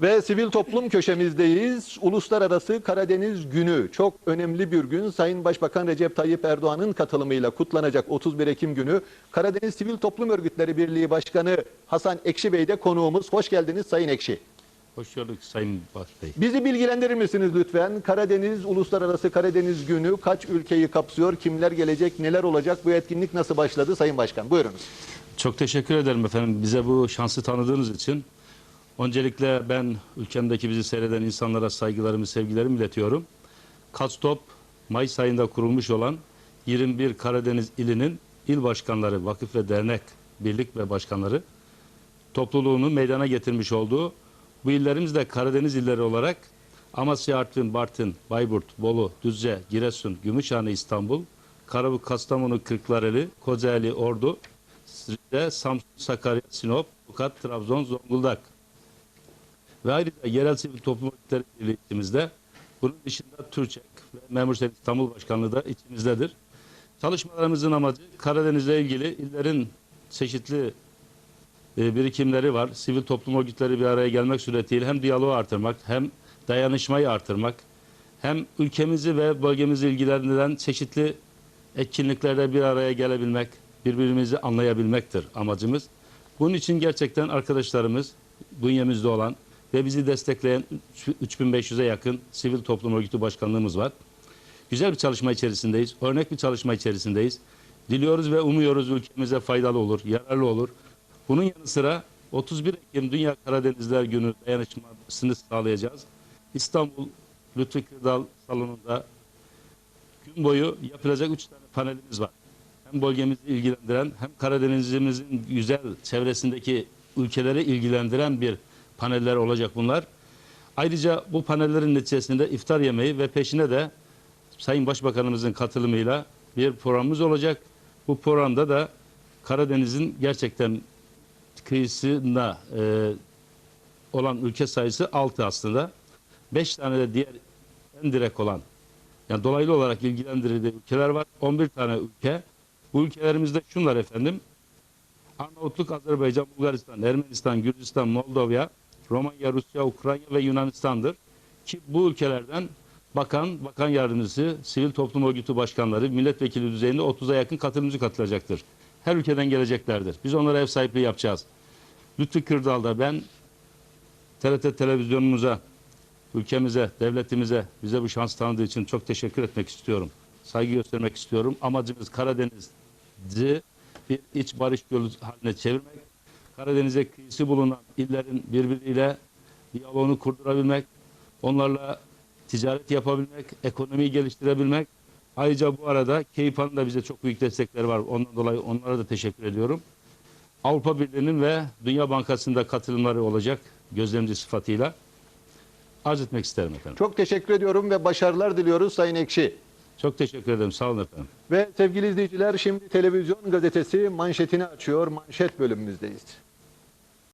Ve sivil toplum köşemizdeyiz. Uluslararası Karadeniz Günü. Çok önemli bir gün. Sayın Başbakan Recep Tayyip Erdoğan'ın katılımıyla kutlanacak 31 Ekim günü. Karadeniz Sivil Toplum Örgütleri Birliği Başkanı Hasan Ekşi Bey de konuğumuz. Hoş geldiniz Sayın Ekşi. Hoş gördük Sayın Baş Bey. Bizi bilgilendirir misiniz lütfen? Karadeniz, Uluslararası Karadeniz Günü kaç ülkeyi kapsıyor? Kimler gelecek? Neler olacak? Bu etkinlik nasıl başladı Sayın Başkan? Buyurunuz. Çok teşekkür ederim efendim bize bu şansı tanıdığınız için. Öncelikle ben ülkemdeki bizi seyreden insanlara saygılarımı, sevgilerimi iletiyorum. Katstop Mayıs ayında kurulmuş olan 21 Karadeniz ilinin il başkanları, vakıf ve dernek, birlik ve başkanları topluluğunu meydana getirmiş olduğu bu illerimiz de Karadeniz illeri olarak Amasya, Artvin, Bartın, Bayburt, Bolu, Düzce, Giresun, Gümüşhane, İstanbul, Karabük, Kastamonu, Kırklareli, Kocaeli, Ordu, Rize, Samsun, Sakarya, Sinop, Tokat, Trabzon, Zonguldak. Ve ayrıca yerel sivil toplum örgütleri birliği içimizde. Bunun dışında Türkçek ve Memur Sen İstanbul Başkanlığı da içimizdedir. Çalışmalarımızın amacı Karadeniz'le ilgili illerin çeşitli e, birikimleri var. Sivil toplum örgütleri bir araya gelmek suretiyle hem diyaloğu artırmak hem dayanışmayı artırmak hem ülkemizi ve bölgemizi ilgilendiren çeşitli etkinliklerde bir araya gelebilmek, birbirimizi anlayabilmektir amacımız. Bunun için gerçekten arkadaşlarımız bünyemizde olan ve bizi destekleyen 3500'e yakın sivil toplum örgütü başkanlığımız var. Güzel bir çalışma içerisindeyiz. Örnek bir çalışma içerisindeyiz. Diliyoruz ve umuyoruz ülkemize faydalı olur, yararlı olur. Bunun yanı sıra 31 Ekim Dünya Karadenizler Günü dayanışmasını sağlayacağız. İstanbul Lütfi Kırdal salonunda gün boyu yapılacak 3 tane panelimiz var. Hem bölgemizi ilgilendiren hem Karadenizimizin güzel çevresindeki ülkeleri ilgilendiren bir paneller olacak bunlar. Ayrıca bu panellerin neticesinde iftar yemeği ve peşine de Sayın Başbakanımızın katılımıyla bir programımız olacak. Bu programda da Karadeniz'in gerçekten kıyısında e, olan ülke sayısı 6 aslında. 5 tane de diğer en direkt olan yani dolaylı olarak ilgilendirildiği ülkeler var. 11 tane ülke. Bu ülkelerimizde şunlar efendim. Arnavutluk, Azerbaycan, Bulgaristan, Ermenistan, Gürcistan, Moldova, Romanya, Rusya, Ukrayna ve Yunanistan'dır. Ki bu ülkelerden bakan, bakan yardımcısı, sivil toplum örgütü başkanları, milletvekili düzeyinde 30'a yakın katılımcı katılacaktır. Her ülkeden geleceklerdir. Biz onlara ev sahipliği yapacağız. Lütfü Kırdal'da ben TRT televizyonumuza, ülkemize, devletimize bize bu şans tanıdığı için çok teşekkür etmek istiyorum. Saygı göstermek istiyorum. Amacımız Karadeniz'i bir iç barış gölü haline çevirmek. Karadeniz'e kıyısı bulunan illerin birbiriyle diyaloğunu kurdurabilmek, onlarla ticaret yapabilmek, ekonomiyi geliştirebilmek. Ayrıca bu arada Keyfan'ın da bize çok büyük destekleri var. Ondan dolayı onlara da teşekkür ediyorum. Avrupa Birliği'nin ve Dünya Bankası'nda katılımları olacak gözlemci sıfatıyla arz etmek isterim efendim. Çok teşekkür ediyorum ve başarılar diliyoruz Sayın Ekşi. Çok teşekkür ederim. Sağ olun efendim. Ve sevgili izleyiciler şimdi televizyon gazetesi manşetini açıyor. Manşet bölümümüzdeyiz.